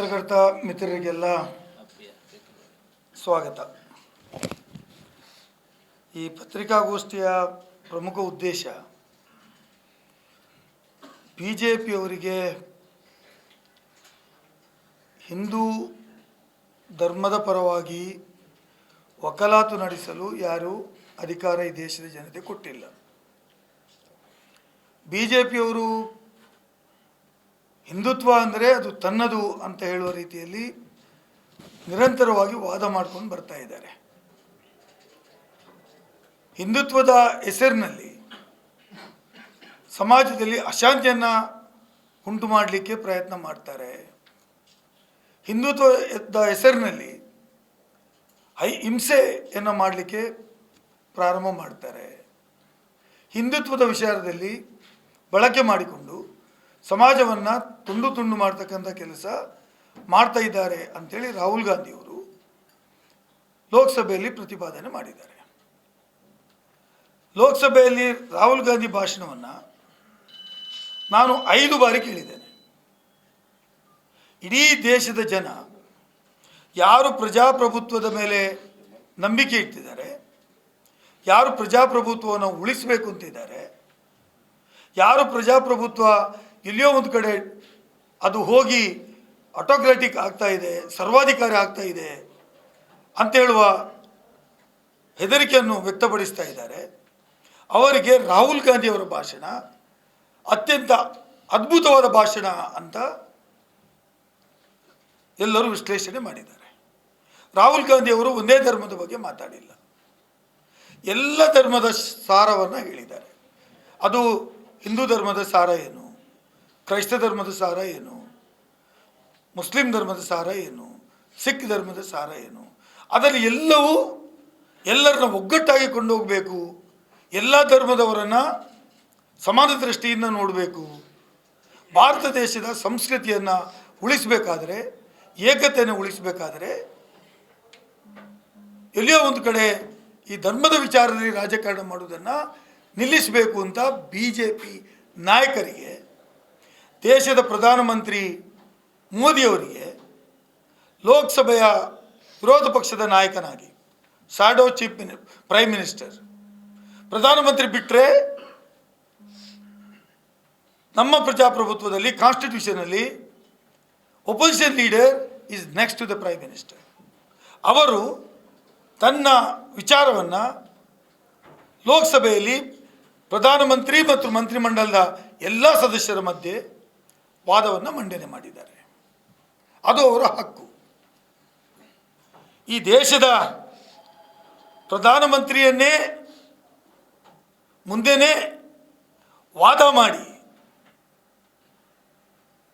ಪತ್ರಕರ್ತ ಮಿತ್ರರಿಗೆಲ್ಲ ಸ್ವಾಗತ. ಈ ಪತ್ರಿಕಾಗೋಷ್ಠಿಯ ಪ್ರಮುಖ ಉದ್ದೇಶ ಬಿ ಜೆ ಪಿಯವರಿಗೆ ಹಿಂದೂ ಧರ್ಮದ ಪರವಾಗಿ ವಕಲಾತು ನಡೆಸಲು ಯಾರೂ ಅಧಿಕಾರ ಈ ದೇಶದ ಜನತೆ ಕೊಟ್ಟಿಲ್ಲ. ಬಿ ಜೆ ಪಿಯವರು ಹಿಂದುತ್ವ ಅಂದರೆ ಅದು ತನ್ನದು ಅಂತ ಹೇಳುವ ರೀತಿಯಲ್ಲಿ ನಿರಂತರವಾಗಿ ವಾದ ಮಾಡ್ಕೊಂಡು ಬರ್ತಾ ಇದ್ದಾರೆ. ಹಿಂದುತ್ವದ ಹೆಸರಿನಲ್ಲಿ ಸಮಾಜದಲ್ಲಿ ಅಶಾಂತಿಯನ್ನು ಉಂಟು ಮಾಡಲಿಕ್ಕೆ ಪ್ರಯತ್ನ ಮಾಡ್ತಾರೆ. ಹಿಂದುತ್ವದ ಹೆಸರಿನಲ್ಲಿ ಹೈ ಹಿಂಸೆಯನ್ನು ಮಾಡಲಿಕ್ಕೆ ಪ್ರಾರಂಭ ಮಾಡ್ತಾರೆ. ಹಿಂದುತ್ವದ ವಿಚಾರದಲ್ಲಿ ಬಳಕೆ ಮಾಡಿಕೊಂಡು ಸಮಾಜವನ್ನು ತುಂಡು ತುಂಡು ಮಾಡ್ತಕ್ಕಂಥ ಕೆಲಸ ಮಾಡ್ತಾ ಇದ್ದಾರೆ ಅಂತೇಳಿ ರಾಹುಲ್ ಗಾಂಧಿಯವರು ಲೋಕಸಭೆಯಲ್ಲಿ ಪ್ರತಿಪಾದನೆ ಮಾಡಿದ್ದಾರೆ. ಲೋಕಸಭೆಯಲ್ಲಿ ರಾಹುಲ್ ಗಾಂಧಿ ಭಾಷಣವನ್ನು ನಾನು ಐದು ಬಾರಿ ಕೇಳಿದ್ದೇನೆ. ಇಡೀ ದೇಶದ ಜನ ಯಾರು ಪ್ರಜಾಪ್ರಭುತ್ವದ ಮೇಲೆ ನಂಬಿಕೆ ಇಟ್ಟಿದ್ದಾರೆ, ಯಾರು ಪ್ರಜಾಪ್ರಭುತ್ವವನ್ನು ಉಳಿಸಬೇಕು ಅಂತಿದ್ದಾರೆ ಯಾರು ಪ್ರಜಾಪ್ರಭುತ್ವ ಎಲ್ಲಿಯೋ ಒಂದು ಕಡೆ ಅದು ಹೋಗಿ ಆಟೋಕ್ರಾಟಿಕ್ ಆಗ್ತಾ ಇದೆ, ಸರ್ವಾಧಿಕಾರಿ ಆಗ್ತಾ ಇದೆ ಅಂತ ಹೇಳುವ ಹೆದರಿಕೆಯನ್ನು ವ್ಯಕ್ತಪಡಿಸ್ತಾ ಇದ್ದಾರೆ. ಅವರಿಗೆ ರಾಹುಲ್ ಗಾಂಧಿಯವರ ಭಾಷಣ, ಅತ್ಯಂತ ಅದ್ಭುತವಾದ ಭಾಷಣ ಅಂತ ಎಲ್ಲರೂ ವಿಶ್ಲೇಷಣೆ ಮಾಡಿದ್ದಾರೆ. ರಾಹುಲ್ ಗಾಂಧಿಯವರು ಒಂದೇ ಧರ್ಮದ ಬಗ್ಗೆ ಮಾತಾಡಿಲ್ಲ. ಎಲ್ಲ ಧರ್ಮದ ಸಾರವನ್ನು ಹೇಳಿದ್ದಾರೆ. ಅದು ಹಿಂದೂ ಧರ್ಮದ ಸಾರ ಏನು? ಕ್ರೈಸ್ತ ಧರ್ಮದ ಸಾರ ಏನು? ಮುಸ್ಲಿಂ ಧರ್ಮದ ಸಾರ ಏನು? ಸಿಖ್ ಧರ್ಮದ ಸಾರ ಏನು? ಅದರಲ್ಲಿ ಎಲ್ಲವೂ ಎಲ್ಲರನ್ನ ಒಗ್ಗಟ್ಟಾಗಿ ಕೊಂಡು ಹೋಗಬೇಕು ಎಲ್ಲ ಧರ್ಮದವರನ್ನು ಸಮಾನ ದೃಷ್ಟಿಯಿಂದ ನೋಡಬೇಕು. ಭಾರತ ದೇಶದ ಸಂಸ್ಕೃತಿಯನ್ನು ಉಳಿಸಬೇಕಾದ್ರೆ, ಏಕತೆಯನ್ನು ಉಳಿಸಬೇಕಾದ್ರೆ, ಎಲ್ಲಿಯೋ ಒಂದು ಕಡೆ ಈ ಧರ್ಮದ ವಿಚಾರದಲ್ಲಿ ರಾಜಕಾರಣ ಮಾಡುವುದನ್ನು ನಿಲ್ಲಿಸಬೇಕು ಅಂತ ಬಿ ಜೆ ಪಿ ನಾಯಕರಿಗೆ ದೇಶದ ಪ್ರಧಾನಮಂತ್ರಿ ಮೋದಿಯವರಿಗೆ ಲೋಕಸಭೆಯ ವಿರೋಧ ಪಕ್ಷದ ನಾಯಕನಾಗಿ shadow chief mini prime minister ಪ್ರಧಾನಮಂತ್ರಿ ಬಿಟ್ಟರೆ ನಮ್ಮ ಪ್ರಜಾಪ್ರಭುತ್ವದಲ್ಲಿ ಕಾನ್ಸ್ಟಿಟ್ಯೂಷನಲ್ಲಿ opposition leader is next to the prime minister ಅವರು ತನ್ನ ವಿಚಾರವನ್ನು ಲೋಕಸಭೆಯಲ್ಲಿ ಪ್ರಧಾನಮಂತ್ರಿ ಮತ್ತು ಮಂತ್ರಿಮಂಡಲದ ಎಲ್ಲ ಸದಸ್ಯರ ಮಧ್ಯೆ ವಾದವನ್ನು ಮಂಡನೆ ಮಾಡಿದ್ದಾರೆ. ಅದು ಅವರ ಹಕ್ಕು. ಈ ದೇಶದ ಪ್ರಧಾನಮಂತ್ರಿಯನ್ನೇ ಮುಂದೆನೇ ವಾದ ಮಾಡಿ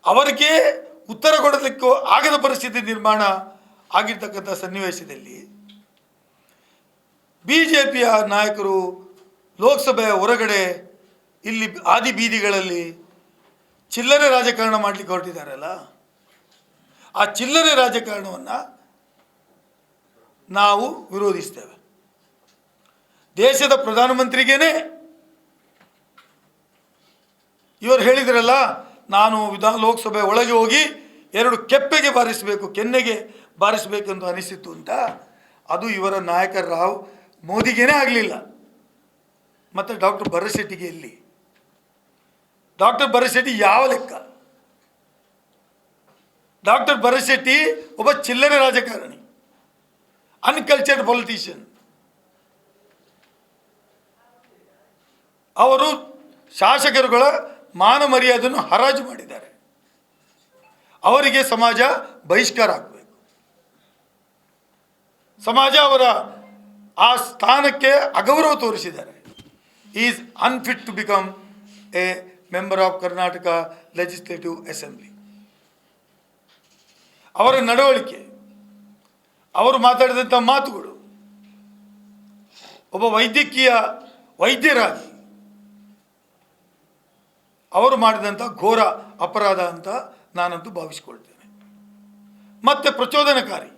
ಅವರಿಗೆ ಉತ್ತರ ಕೊಡಲಿಕ್ಕೂ ಆಗದ ಪರಿಸ್ಥಿತಿ ನಿರ್ಮಾಣ ಆಗಿರ್ತಕ್ಕಂಥ ಸನ್ನಿವೇಶದಲ್ಲಿ ಬಿ ಜೆ ಪಿಯ ನಾಯಕರು ಲೋಕಸಭೆಯ ಹೊರಗಡೆ ಇಲ್ಲಿ ಆದಿ ಬೀದಿಗಳಲ್ಲಿ ಚಿಲ್ಲರೆ ರಾಜಕಾರಣ ಮಾಡಲಿಕ್ಕೆ ಹೊರಟಿದ್ದಾರಲ್ಲ? ಆ ಚಿಲ್ಲರೆ ರಾಜಕಾರಣವನ್ನು ನಾವು ವಿರೋಧಿಸ್ತೇವೆ. ದೇಶದ ಪ್ರಧಾನಮಂತ್ರಿಗೇನೆ ಇವರು ಹೇಳಿದ್ರಲ್ಲ, ನಾನು ವಿಧಾನ ಲೋಕಸಭೆ ಒಳಗೆ ಹೋಗಿ ಎರಡು ಕೆಪ್ಪೆಗೆ ಬಾರಿಸಬೇಕು, ಕೆನ್ನೆಗೆ ಬಾರಿಸಬೇಕು ಅಂತ ಅನಿಸಿತ್ತು ಅಂತ, ಅದು ಇವರ ನಾಯಕ ರಾವ್ ಮೋದಿಗೇನೇ ಆಗಲಿಲ್ಲ. ಮತ್ತು ಡಾಕ್ಟರ್ ಭರಶೆಟ್ಟಿಗೆ ಎಲ್ಲಿ? ಡಾಕ್ಟರ್ ಭರಶೆಟ್ಟಿ ಯಾವ ಲೆಕ್ಕ? ಡಾಕ್ಟರ್ ಭರಶೆಟ್ಟಿ ಒಬ್ಬ ಚಿಲ್ಲರೆ ರಾಜಕಾರಣಿ ಅನ್ಕಲ್ಚರ್ಡ್ ಪೊಲಿಟಿಷಿಯನ್ ಅವರು ಶಾಸಕರುಗಳ ಮಾನ ಮರ್ಯಾದೆಯನ್ನು ಹರಾಜು ಮಾಡಿದ್ದಾರೆ. ಅವರಿಗೆ ಸಮಾಜ ಬಹಿಷ್ಕಾರ ಆಗಬೇಕು. ಸಮಾಜ ಅವರ ಆ ಸ್ಥಾನಕ್ಕೆ ಅಗೌರವ ತೋರಿಸಿದ್ದಾರೆ. Is unfit to become a member of Karnataka legislative assembly ಅವರ ನಡವಳಿಕೆ, ಅವರು ಮಾತಾಡಿದಂಥ ಮಾತುಗಳು, ಒಬ್ಬ ವೈದ್ಯಕೀಯ ವೈದ್ಯರಾಗಿ ಅವರು ಮಾಡಿದಂಥ ಘೋರ ಅಪರಾಧ ಅಂತ ನಾನಂತೂ ಭಾವಿಸಿಕೊಳ್ತೇನೆ. ಮತ್ತೆ ಪ್ರಚೋದನಕಾರಿ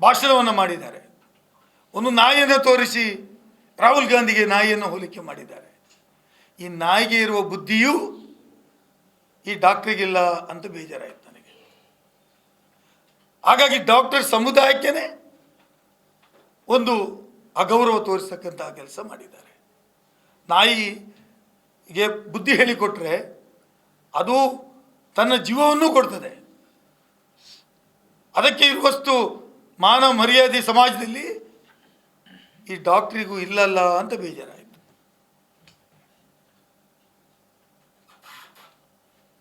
ಭಾಷಣವನ್ನು ಮಾಡಿದ್ದಾರೆ. ಒಂದು ನಾಯಿಯನ್ನು ತೋರಿಸಿ ರಾಹುಲ್ ಗಾಂಧಿಗೆ ನಾಯಿಯನ್ನು ಹೋಲಿಕೆ ಮಾಡಿದ್ದಾರೆ. ಈ ನಾಯಿಗೆ ಇರುವ ಬುದ್ಧಿಯೂ ಈ ಡಾಕ್ಟ್ರಿಗಿಲ್ಲ ಅಂತ ಬೇಜಾರಾಯಿತು ನನಗೆ. ಹಾಗಾಗಿ ಡಾಕ್ಟರ್ ಸಮುದಾಯಕ್ಕೇನೆ ಒಂದು ಅಗೌರವ ತೋರಿಸ್ತಕ್ಕಂಥ ಕೆಲಸ ಮಾಡಿದ್ದಾರೆ. ನಾಯಿಗೆ ಬುದ್ಧಿ ಹೇಳಿಕೊಟ್ರೆ ಅದು ತನ್ನ ಜೀವವನ್ನು ಕೊಡ್ತದೆ. ಅದಕ್ಕೆ ಇರುವಷ್ಟು ಮಾನ ಮರ್ಯಾದೆ ಸಮಾಜದಲ್ಲಿ ಈ ಡಾಕ್ಟ್ರಿಗೂ ಇಲ್ಲಲ್ಲ ಅಂತ ಬೇಜಾರಾಯಿತು.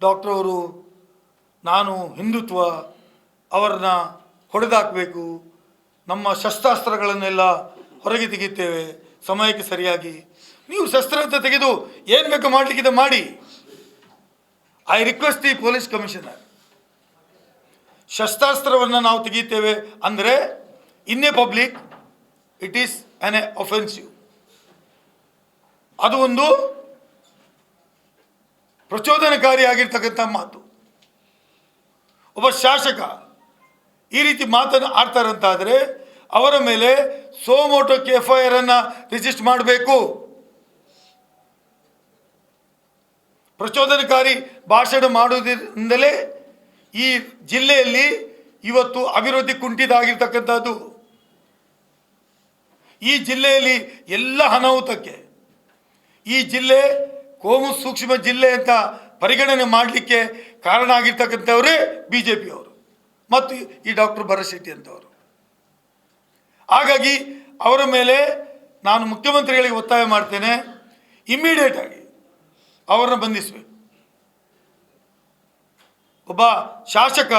ಡಾಕ್ಟರ್ ಅವರು ನಾನು ಹಿಂದುತ್ವ ಅವರನ್ನ ಹೊಡೆದಾಕಬೇಕು. ನಮ್ಮ ಶಸ್ತ್ರಾಸ್ತ್ರಗಳನ್ನೆಲ್ಲ ಹೊರಗೆ ತೆಗೆಯುತ್ತೇವೆ. ಸಮಯಕ್ಕೆ ಸರಿಯಾಗಿ. ನೀವು ಶಸ್ತ್ರ ಅಂತ ತೆಗೆದು ಏನು ಬೇಕು ಮಾಡಲಿಕ್ಕಿದೆ ಮಾಡಿ. I request the police commissioner ಶಸ್ತ್ರಾಸ್ತ್ರವನ್ನು ನಾವು ತೆಗೆಯುತ್ತೇವೆ ಅಂದರೆ ಇನ್ನೇ public it is on a offensive ಅದು ಒಂದು ಪ್ರಚೋದನಕಾರಿಯಾಗಿರ್ತಕ್ಕಂಥ ಮಾತು. ಒಬ್ಬ ಶಾಸಕ ಈ ರೀತಿ ಮಾತನ್ನು ಆಡ್ತಾರಂತಾದರೆ ಅವರ ಮೇಲೆ ಸೋಮೋಟೋಕ್ಕೆ ಎಫ್ ಐ ಆರ್ ಅನ್ನು ರಿಜಿಸ್ಟರ್ ಮಾಡಬೇಕು. ಪ್ರಚೋದನಕಾರಿ ಭಾಷಣ ಮಾಡುವುದರಿಂದಲೇ ಈ ಜಿಲ್ಲೆಯಲ್ಲಿ ಇವತ್ತು ಅಭಿವೃದ್ಧಿ ಕುಂಠಿತ ಆಗಿರ್ತಕ್ಕಂಥದ್ದು ಈ ಜಿಲ್ಲೆಯಲ್ಲಿ ಎಲ್ಲ ಅನಾಹುತಕ್ಕೆ, ಈ ಜಿಲ್ಲೆ ಕೋಮು ಸೂಕ್ಷ್ಮ ಜಿಲ್ಲೆ ಅಂತ ಪರಿಗಣನೆ ಮಾಡಲಿಕ್ಕೆ ಕಾರಣ ಆಗಿರ್ತಕ್ಕಂಥವರೇ ಬಿ ಜೆ ಪಿಯವರು ಮತ್ತು ಈ ಡಾಕ್ಟರ್ ಭರಶೆಟ್ಟಿ ಶೆಟ್ಟಿ ಅಂತವರು. ಹಾಗಾಗಿ ಅವರ ಮೇಲೆ ನಾನು ಮುಖ್ಯಮಂತ್ರಿಗಳಿಗೆ ಒತ್ತಾಯ ಮಾಡ್ತೇನೆ. ಇಮ್ಮಿಡಿಯೇಟ್ ಆಗಿ ಅವರನ್ನು ಬಂಧಿಸಬೇಕು. ಒಬ್ಬ ಶಾಸಕ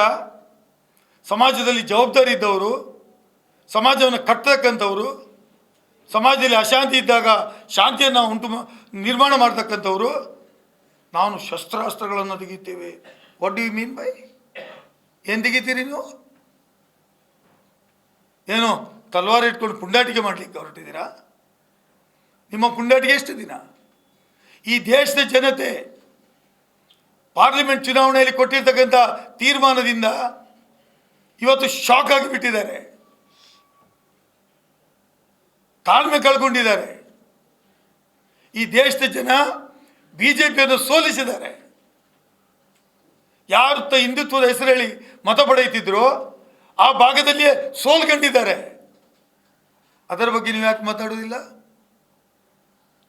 ಸಮಾಜದಲ್ಲಿ ಜವಾಬ್ದಾರಿ ಇದ್ದವರು, ಸಮಾಜವನ್ನು ಕಟ್ಟತಕ್ಕಂಥವರು ಸಮಾಜದಲ್ಲಿ ಅಶಾಂತಿ ಇದ್ದಾಗ ಶಾಂತಿಯನ್ನು ಉಂಟು ನಿರ್ಮಾಣ ಮಾಡ್ತಕ್ಕಂಥವ್ರು, ನಾನು ಶಸ್ತ್ರಾಸ್ತ್ರಗಳನ್ನು ತೆಗಿತೇವೆ what do you mean by ಏನು ತೆಗಿತೀರಿ ನೀವು? ಏನು, ತಲ್ವಾರ್ ಇಟ್ಕೊಂಡು ಪುಂಡಾಟಿಕೆ ಮಾಡಲಿಕ್ಕೆ ಹೊರಟಿದ್ದೀರಾ? ನಿಮ್ಮ ಪುಂಡಾಟಿಕೆ ಎಷ್ಟು ದಿನ? ಈ ದೇಶದ ಜನತೆ ಪಾರ್ಲಿಮೆಂಟ್ ಚುನಾವಣೆಯಲ್ಲಿ ಕೊಟ್ಟಿರ್ತಕ್ಕಂಥ ತೀರ್ಮಾನದಿಂದ ಇವತ್ತು ಶಾಕ್ ಆಗಿಬಿಟ್ಟಿದ್ದಾರೆ ತಾಳ್ಮೆ ಕಳ್ಕೊಂಡಿದ್ದಾರೆ. ಈ ದೇಶದ ಜನ ಬಿ ಜೆ ಪಿಯನ್ನು ಸೋಲಿಸಿದ್ದಾರೆ. ಯಾರು ತ ಹಿಂದುತ್ವದ ಹೆಸರು ಹೇಳಿ ಮತ ಪಡೆಯುತ್ತಿದ್ರು ಆ ಭಾಗದಲ್ಲಿಯೇ ಸೋಲ್ಕೊಂಡಿದ್ದಾರೆ ಅದರ ಬಗ್ಗೆ ನೀವು ಯಾಕೆ ಮಾತಾಡೋದಿಲ್ಲ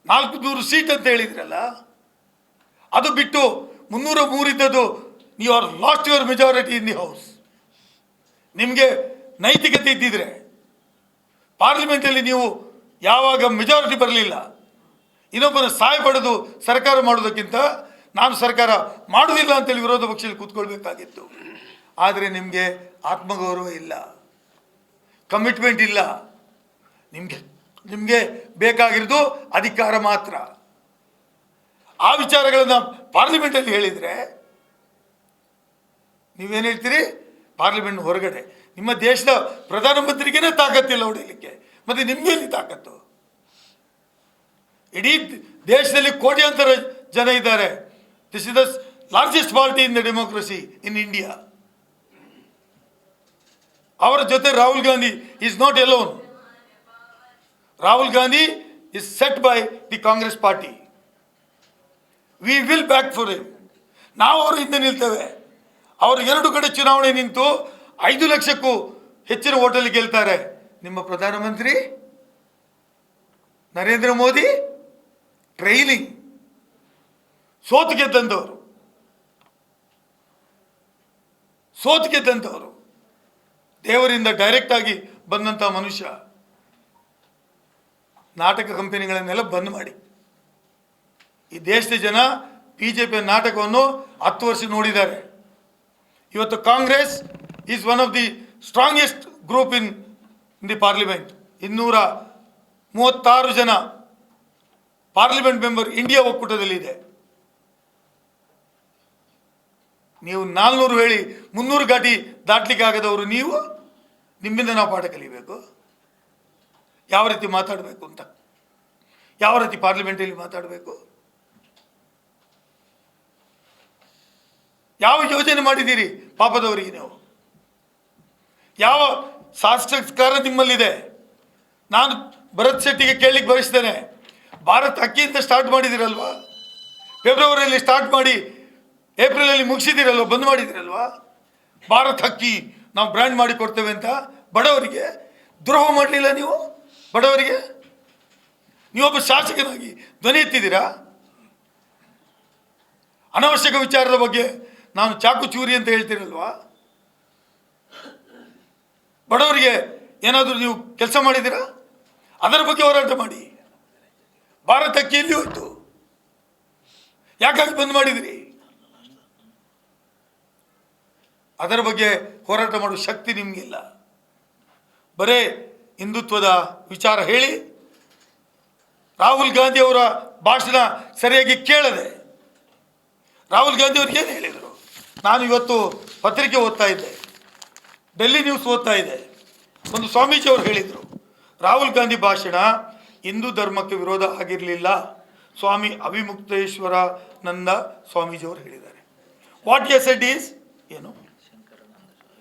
ನಾಲ್ಕು ನೂರು ಸೀಟ್ ಅಂತ ಹೇಳಿದ್ರಲ್ಲ, ಅದು ಬಿಟ್ಟು ಮುನ್ನೂರ ಮೂರಿದ್ದದ್ದು ನೀವು are lost your majority in the house ನಿಮಗೆ ನೈತಿಕತೆ ಇದ್ದಿದ್ರೆ ಪಾರ್ಲಿಮೆಂಟಲ್ಲಿ ನೀವು ಯಾವಾಗ ಮೆಜಾರಿಟಿ ಬರಲಿಲ್ಲ, ಇನ್ನೊಬ್ಬನ ಸಹಾಯ ಪಡೆದು ಸರ್ಕಾರ ಮಾಡೋದಕ್ಕಿಂತ ನಾನು ಸರ್ಕಾರ ಮಾಡುವುದಿಲ್ಲ ಅಂತೇಳಿ ವಿರೋಧ ಪಕ್ಷದಲ್ಲಿ ಕೂತ್ಕೊಳ್ಬೇಕಾಗಿತ್ತು. ಆದರೆ ನಿಮಗೆ ಆತ್ಮಗೌರವ ಇಲ್ಲ ಕಮಿಟ್ಮೆಂಟ್ ಇಲ್ಲ. ನಿಮಗೆ ನಿಮಗೆ ಬೇಕಾಗಿರೋದು ಅಧಿಕಾರ ಮಾತ್ರ. ಆ ವಿಚಾರಗಳನ್ನು ಪಾರ್ಲಿಮೆಂಟಲ್ಲಿ ಹೇಳಿದರೆ, ನೀವೇನು ಹೇಳ್ತೀರಿ? ಪಾರ್ಲಿಮೆಂಟ್ ಹೊರಗಡೆ. ನಿಮ್ಮ ದೇಶದ ಪ್ರಧಾನಮಂತ್ರಿಗೇನೆ ತಾಕತ್ತಿಲ್ಲ ಹೊಡಿಲಿಕ್ಕೆ. ಮತ್ತೆ ನಿಮ್ಗೆಲ್ಲಿ ತಾಕತ್ತು. ಇಡೀ ದೇಶದಲ್ಲಿ ಕೋಟ್ಯಾಂತರ ಜನ ಇದ್ದಾರೆ. This is the largest party in the democracy in India ಅವರ ಜೊತೆ Rahul Gandhi is not alone Rahul Gandhi is set by the Congress party. We will back for him ನಾವು ಅವರು ಹಿಂದೆ ನಿಲ್ತೇವೆ. ಅವರು ಎರಡು ಕಡೆ ಚುನಾವಣೆ ನಿಂತು ಐದು ಲಕ್ಷಕ್ಕೂ ಹೆಚ್ಚಿನ ಓಟಲ್ಲಿ ಗೆಲ್ತಾರೆ. ನಿಮ್ಮ ಪ್ರಧಾನಮಂತ್ರಿ ನರೇಂದ್ರ ಮೋದಿ ಟ್ರೈಲಿಂಗ್ ಸೋತು ಗೆದ್ದಂಥವ್ರು ಸೋತು ಗೆದ್ದಂಥವ್ರು ದೇವರಿಂದ ಡೈರೆಕ್ಟ್ ಆಗಿ ಬಂದಂಥ ಮನುಷ್ಯ ನಾಟಕ ಕಂಪನಿಗಳನ್ನೆಲ್ಲ ಬಂದ್ ಮಾಡಿ. ಈ ದೇಶದ ಜನ ಬಿ ಜೆ ಪಿಯ ನಾಟಕವನ್ನು ಹತ್ತು ವರ್ಷ ನೋಡಿದ್ದಾರೆ. ಇವತ್ತು Congress is one of the strongest group in in the parliament ಇನ್ನೂರ ಮೂವತ್ತಾರು ಜನ ಪಾರ್ಲಿಮೆಂಟ್ ಮೆಂಬರ್ ಇಂಡಿಯಾ ಒಕ್ಕೂಟದಲ್ಲಿದೆ. ನೀವು ನಾಲ್ನೂರು ಹೇಳಿ ಮುನ್ನೂರು ಗಾಟಿ ದಾಟ್ಲಿಕ್ಕೆ ಆಗದವರು ನೀವು, ನಿಮ್ಮಿಂದ ನಾವು ಪಾಠ ಕಲಿಬೇಕು. ಯಾವ ರೀತಿ ಮಾತಾಡಬೇಕು ಅಂತ. ಯಾವ ರೀತಿ ಪಾರ್ಲಿಮೆಂಟಲ್ಲಿ ಮಾತಾಡಬೇಕು. ಯಾವ ಯೋಜನೆ ಮಾಡಿದ್ದೀರಿ ಪಾಪದವರಿಗೆ ನೀವು? ಯಾವ ಸಾಕ್ಷಾತ್ಕಾರ ನಿಮ್ಮಲ್ಲಿದೆ. ನಾನು ಭರತ್ ಶೆಟ್ಟಿಗೆ ಕೇಳಲಿಕ್ಕೆ ಬಯಸ್ತೇನೆ. ಭಾರತ್ ಅಕ್ಕಿಯಿಂದ ಸ್ಟಾರ್ಟ್ ಮಾಡಿದಿರಲ್ವಾ? ಫೆಬ್ರವರಿಯಲ್ಲಿ ಸ್ಟಾರ್ಟ್ ಮಾಡಿ ಏಪ್ರಿಲಲ್ಲಿ ಮುಗಿಸಿದಿರಲ್ವಾ? ಬಂದ್ ಮಾಡಿದಿರಲ್ವಾ? ಭಾರತ್ ಅಕ್ಕಿ ನಾವು ಬ್ರ್ಯಾಂಡ್ ಮಾಡಿ ಕೊಡ್ತೇವೆ ಅಂತ ಬಡವರಿಗೆ. ದ್ರೋಹ ಮಾಡಲಿಲ್ಲ ನೀವು? ಬಡವರಿಗೆ? ನೀವೊಬ್ಬ ಶಾಸಕನಾಗಿ ಧ್ವನಿ ಎತ್ತಿದ್ದೀರಾ? ಅನವಶ್ಯಕ ವಿಚಾರದ ಬಗ್ಗೆ ನಾನು ಚಾಕು ಚೂರಿ ಅಂತ ಹೇಳ್ತೀರಲ್ವಾ? ಬಡವರಿಗೆ ಏನಾದರೂ ನೀವು ಕೆಲಸ ಮಾಡಿದ್ದೀರಾ? ಅದರ ಬಗ್ಗೆ ಹೋರಾಟ ಮಾಡಿ. ಭಾರತಕ್ಕೆ ಎಲ್ಲಿ ಯಾಕಾಗಿ ಬಂದ್ ಮಾಡಿದಿರಿ? ಅದರ ಬಗ್ಗೆ ಹೋರಾಟ ಮಾಡುವ ಶಕ್ತಿ ನಿಮಗಿಲ್ಲ. ಬರೇ ಹಿಂದುತ್ವದ ವಿಚಾರ ಹೇಳಿ. ರಾಹುಲ್ ಗಾಂಧಿ ಅವರ ಭಾಷಣ ಸರಿಯಾಗಿ ಕೇಳದೆ. ರಾಹುಲ್ ಗಾಂಧಿ ಅವ್ರಿಗೆ ಏನು ಹೇಳಿದರು? ನಾನು ಇವತ್ತು ಪತ್ರಿಕೆ ಓದ್ತಾ ಇದ್ದೆ. ಡೆಲ್ಲಿ ನ್ಯೂಸ್ ಓದ್ತಾ ಇದೆ. ಒಂದು ಸ್ವಾಮೀಜಿ ಅವರು ಹೇಳಿದರು, ರಾಹುಲ್ ಗಾಂಧಿ ಭಾಷಣ ಹಿಂದೂ ಧರ್ಮಕ್ಕೆ ವಿರೋಧ ಆಗಿರಲಿಲ್ಲ. ಸ್ವಾಮಿ ಅವಿಮುಕ್ತೇಶ್ವರಾನಂದ ಸ್ವಾಮೀಜಿ ಅವರು ಹೇಳಿದ್ದಾರೆ. ವಾಟ್ ಎಸ್ ಎಡ್ ಈಸ್ ಏನು?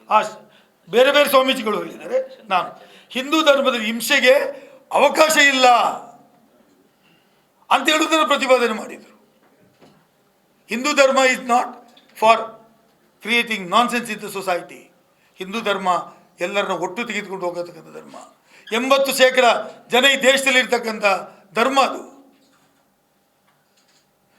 ಆ, ಬೇರೆ ಬೇರೆ ಸ್ವಾಮೀಜಿಗಳು ಹೇಳಿದ್ದಾರೆ. ನಾನು, ಹಿಂದೂ ಧರ್ಮದ ಹಿಂಸೆಗೆ ಅವಕಾಶ ಇಲ್ಲ. ಅಂತ ಹೇಳುವುದನ್ನು ಪ್ರತಿಪಾದನೆ ಮಾಡಿದರು. ಹಿಂದೂ ಧರ್ಮ is not for creating nonsense in the society Hindu ಧರ್ಮ ಎಲ್ಲರನ್ನ ಒಟ್ಟು ತೆಗೆದುಕೊಂಡು ಹೋಗತಕ್ಕಂಥ ಧರ್ಮ. ಎಂಬತ್ತು ಶೇಕಡ ಜನ ಈ ದೇಶದಲ್ಲಿ ಇರ್ತಕ್ಕಂಥ ಧರ್ಮ ಅದು.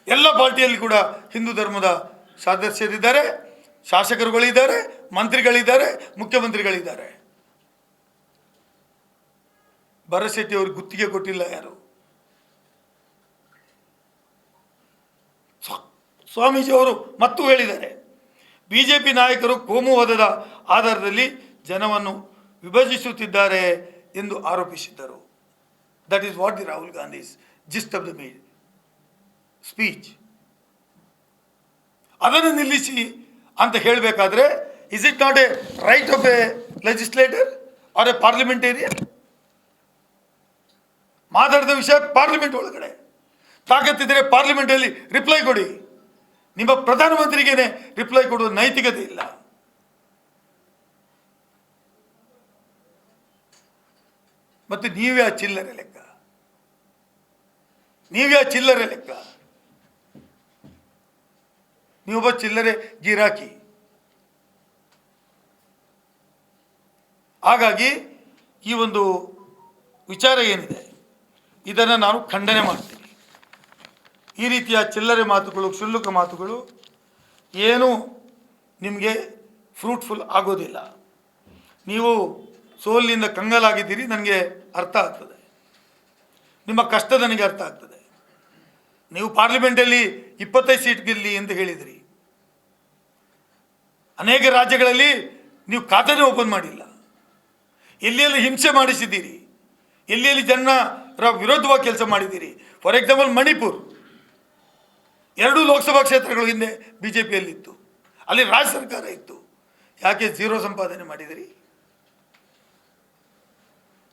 ಎಲ್ಲ ಪಾರ್ಟಿಯಲ್ಲಿ ಕೂಡ ಹಿಂದೂ ಧರ್ಮದ ಸದಸ್ಯರಿದ್ದಾರೆ, ಶಾಸಕರುಗಳಿದ್ದಾರೆ, ಮಂತ್ರಿಗಳಿದ್ದಾರೆ, ಮುಖ್ಯಮಂತ್ರಿಗಳಿದ್ದಾರೆ. ಭರಶೆಟ್ಟಿ ಅವ್ರಿಗೆ ಗುತ್ತಿಗೆ ಕೊಟ್ಟಿಲ್ಲ ಯಾರು? ಸ್ವ- ಸ್ವಾಮೀಜಿ ಅವರು ಮತ್ತು ಹೇಳಿದ್ದಾರೆ. ಬಿಜೆಪಿ ನಾಯಕರು ಕೋಮುವಾದದ ಆಧಾರದಲ್ಲಿ ಜನವನ್ನು ವಿಭಜಿಸುತ್ತಿದ್ದಾರೆ ಎಂದು ಆರೋಪಿಸಿದ್ದರು. That is what the Rahul Gandhi's gist of the me speech ಅದನ್ನು ನಿಲ್ಲಿಸಿ ಅಂತ ಹೇಳಬೇಕಾದ್ರೆ is it not a right of a legislator or a parliamentarian ಮಾತಾಡಿದ ವಿಷಯ ಪಾರ್ಲಿಮೆಂಟ್ ಒಳಗಡೆ. ತಾಕತ್ತಿದ್ರೆ ಪಾರ್ಲಿಮೆಂಟಲ್ಲಿ ರಿಪ್ಲೈ ಕೊಡಿ. ನಿಮ್ಮ ಪ್ರಧಾನಮಂತ್ರಿಗೇನೆ ರಿಪ್ಲೈ ಕೊಡುವ ನೈತಿಕತೆ ಇಲ್ಲ. ಮತ್ತು ನೀವೇ ಆ ಚಿಲ್ಲರೆ ಲೆಕ್ಕ. ನೀವೇ ಆ ಚಿಲ್ಲರೆ ಲೆಕ್ಕ. ನೀವೊಬ್ಬ ಚಿಲ್ಲರೆ ಗಿರಾಕಿ. ಹಾಗಾಗಿ ಈ ಒಂದು ವಿಚಾರ ಏನಿದೆ, ಇದನ್ನು ನಾನು ಖಂಡನೆ ಮಾಡ್ತೀನಿ. ಈ ರೀತಿಯ ಚಿಲ್ಲರೆ ಮಾತುಗಳು, ಕ್ಷುಲ್ಲುಕ ಮಾತುಗಳು ಏನು ನಿಮಗೆ ಫ್ರೂಟ್ಫುಲ್ ಆಗೋದಿಲ್ಲ. ನೀವು ಸೋಲಿನಿಂದ ಕಂಗಲಾಗಿದ್ದೀರಿ, ನನಗೆ ಅರ್ಥ ಆಗ್ತದೆ. ನಿಮ್ಮ ಕಷ್ಟ ನನಗೆ ಅರ್ಥ ಆಗ್ತದೆ. ನೀವು ಪಾರ್ಲಿಮೆಂಟಲ್ಲಿ ಇಪ್ಪತ್ತೈದು ಸೀಟ್ ಗೆಲ್ಲಿ ಎಂದು ಹೇಳಿದಿರಿ. ಅನೇಕ ರಾಜ್ಯಗಳಲ್ಲಿ ನೀವು ಖಾತೆನೇ ಓಪನ್ ಮಾಡಿಲ್ಲ. ಎಲ್ಲೆಲ್ಲಿ ಹಿಂಸೆ ಮಾಡಿಸಿದ್ದೀರಿ? ಎಲ್ಲೆಲ್ಲಿ ಜನರ ವಿರೋಧವಾಗಿ ಕೆಲಸ ಮಾಡಿದ್ದೀರಿ? For example Manipur. ಎರಡೂ ಲೋಕಸಭಾ ಕ್ಷೇತ್ರಗಳು ಹಿಂದೆ ಬಿ ಜೆ ಪಿಯಲ್ಲಿತ್ತು ಅಲ್ಲಿ ರಾಜ್ಯ ಸರ್ಕಾರ ಇತ್ತು. ಯಾಕೆ ಜೀರೋ ಸಂಪಾದನೆ ಮಾಡಿದಿರಿ?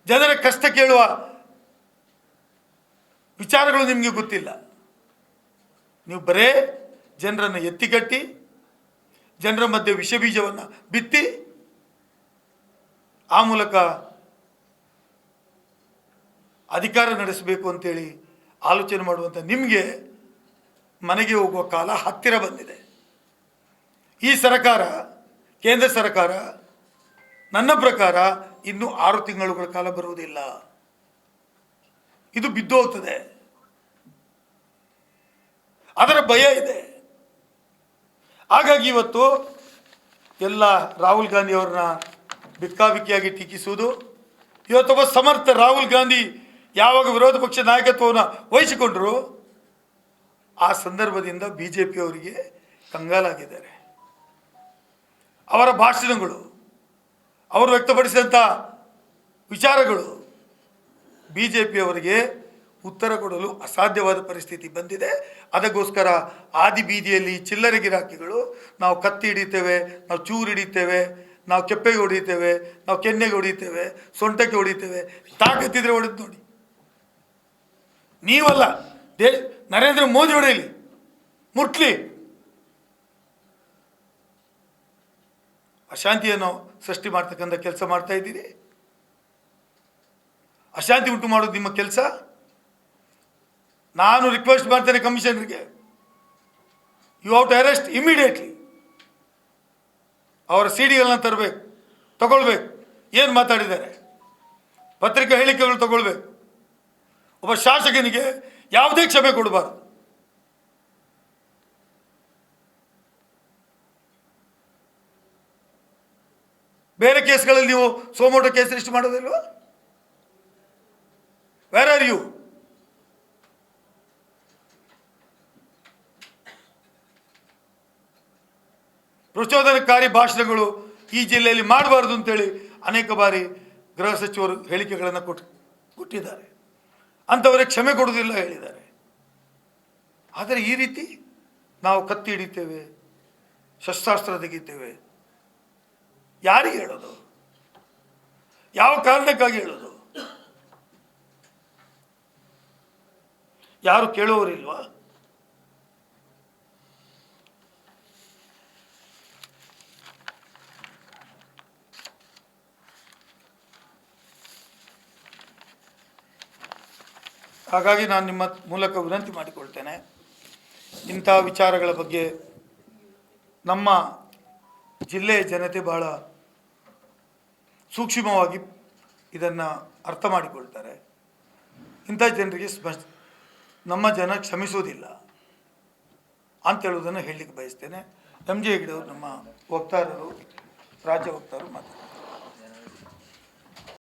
ಜನರ ಕಷ್ಟ ಕೇಳುವ ವಿಚಾರಗಳು ನಿಮಗೆ ಗೊತ್ತಿಲ್ಲ. ನೀವು ಬರೇ ಜನರನ್ನು ಎತ್ತಿಕಟ್ಟಿ ಜನರ ಮಧ್ಯೆ ವಿಷ ಬೀಜವನ್ನು ಬಿತ್ತಿ, ಆ ಮೂಲಕ ಅಧಿಕಾರ ನಡೆಸಬೇಕು ಅಂತೇಳಿ ಆಲೋಚನೆ ಮಾಡುವಂಥ ನಿಮಗೆ ಮನೆಗೆ ಹೋಗುವ ಕಾಲ ಹತ್ತಿರ ಬಂದಿದೆ. ಈ ಸರಕಾರ, ಕೇಂದ್ರ ಸರ್ಕಾರ ನನ್ನ ಪ್ರಕಾರ ಇನ್ನು ಆರು ತಿಂಗಳುಗಳ ಕಾಲ ಬರುವುದಿಲ್ಲ. ಇದು ಬಿದ್ದು ಹೋಗ್ತದೆ. ಅದರ ಭಯ ಇದೆ. ಹಾಗಾಗಿ ಇವತ್ತು ಎಲ್ಲ ರಾಹುಲ್ ಗಾಂಧಿ ಅವ್ರನ್ನ ಬಿಕ್ಕಾಬಿಕ್ಕಿಯಾಗಿ ಟೀಕಿಸುವುದು ಇವತ್ತೊಬ್ಬ ಸಮರ್ಥ ರಾಹುಲ್ ಗಾಂಧಿ ಯಾವಾಗ ವಿರೋಧ ಪಕ್ಷ ನಾಯಕತ್ವವನ್ನು ವಹಿಸಿಕೊಂಡರು ಆ ಸಂದರ್ಭದಿಂದ ಬಿ ಜೆ ಪಿಯವರಿಗೆ ಕಂಗಾಲಾಗಿದ್ದಾರೆ. ಅವರ ಭಾಷಣಗಳು, ಅವರು ವ್ಯಕ್ತಪಡಿಸಿದಂಥ ವಿಚಾರಗಳು ಬಿ ಜೆ ಪಿಯವರಿಗೆ ಉತ್ತರ ಕೊಡಲು ಅಸಾಧ್ಯವಾದ ಪರಿಸ್ಥಿತಿ ಬಂದಿದೆ. ಅದಕ್ಕೋಸ್ಕರ ಆದಿ ಬೀದಿಯಲ್ಲಿ ಚಿಲ್ಲರೆ ಗಿರಾಕಿಗಳು ನಾವು ಕತ್ತಿ ಹಿಡಿತೇವೆ ನಾವು ಚೂರು ಹಿಡಿತೇವೆ ನಾವು ಕೆಪ್ಪೆಗೆ ಹೊಡಿತೇವೆ ನಾವು ಕೆನ್ನೆಗೆ ಹೊಡಿತೇವೆ ಸೊಂಟಕ್ಕೆ ಹೊಡಿತೇವೆ ತಾಕತ್ತಿದ್ರೆ ಹೊಡೆದು ನೋಡಿ. ನೀವಲ್ಲ, ದೇ ನರೇಂದ್ರ ಮೋದಿ ಹೊಡೆಯಲಿ ಮುಟ್ಲಿ. ಅಶಾಂತಿಯನ್ನು ಸೃಷ್ಟಿ ಮಾಡ್ತಕ್ಕಂಥ ಕೆಲಸ ಮಾಡ್ತಾ ಇದ್ದೀರಿ. ಅಶಾಂತಿ ಉಂಟು ಮಾಡೋದು ನಿಮ್ಮ ಕೆಲಸ. ನಾನು ರಿಕ್ವೆಸ್ಟ್ ಮಾಡ್ತೇನೆ ಕಮಿಷನರ್ಗೆ. You have to arrest immediately ಅವರ ಸಿ ಡಿಗಳನ್ನ ತರಬೇಕು, ತಗೊಳ್ಬೇಕು. ಏನು ಮಾತಾಡಿದ್ದಾರೆ? ಪತ್ರಿಕಾ ಹೇಳಿಕೆಗಳು ತಗೊಳ್ಬೇಕು. ಒಬ್ಬ ಶಾಸಕನಿಗೆ ಯಾವುದೇ ಕ್ಷಮೆ ಕೊಡಬಾರ್ದು. ಬೇರೆ ಕೇಸ್ಗಳಲ್ಲಿ ನೀವು ಸೋಮೋಟೋ ಕೇಸ್ ರಿಜಿಸ್ಟರ್ ಮಾಡೋದಿಲ್ವಾ? ವೇರ್ ಆರ್ ಯು ಪ್ರಚೋದನಕಾರಿ ಭಾಷಣಗಳು ಈ ಜಿಲ್ಲೆಯಲ್ಲಿ ಮಾಡಬಾರ್ದು ಅಂತೇಳಿ ಅನೇಕ ಬಾರಿ ಗೃಹ ಸಚಿವರು ಹೇಳಿಕೆಗಳನ್ನು ಕೊಟ್ಟು ಕೊಟ್ಟಿದ್ದಾರೆ. ಅಂಥವರಿಗೆ ಕ್ಷಮೆ ಕೊಡುವುದಿಲ್ಲ ಹೇಳಿದ್ದಾರೆ. ಆದರೆ ಈ ರೀತಿ ನಾವು ಕತ್ತಿ ಹಿಡಿತೇವೆ ಶಸ್ತ್ರಾಸ್ತ್ರ ತೆಗಿತೇವೆ ಯಾರಿಗೆ ಹೇಳೋದು? ಯಾವ ಕಾರಣಕ್ಕಾಗಿ ಹೇಳೋದು? ಯಾರು ಕೇಳುವವರಿಲ್ವಾ? ಹಾಗಾಗಿ ನಾನು ನಿಮ್ಮ ಮೂಲಕ ವಿನಂತಿ ಮಾಡಿಕೊಳ್ತೇನೆ. ಇಂಥ ವಿಚಾರಗಳ ಬಗ್ಗೆ ನಮ್ಮ ಜಿಲ್ಲೆಯ ಜನತೆ ಬಹಳ ಸೂಕ್ಷ್ಮವಾಗಿ ಇದನ್ನು ಅರ್ಥ ಮಾಡಿಕೊಳ್ತಾರೆ. ಇಂಥ ಜನರಿಗೆ ಸ್ಪಷ್ಟ ನಮ್ಮ ಜನ ಕ್ಷಮಿಸುವುದಿಲ್ಲ ಅಂತ ಹೇಳುವುದನ್ನು ಹೇಳಲಿಕ್ಕೆ ಬಯಸ್ತೇನೆ. ಎಂ ಜೆ ಹೆಗ್ಡೆ ಅವರು ನಮ್ಮ ವಕ್ತಾರರು, ರಾಜ್ಯ ವಕ್ತಾರರು ಮಾತಾಡ್ತಾರೆ.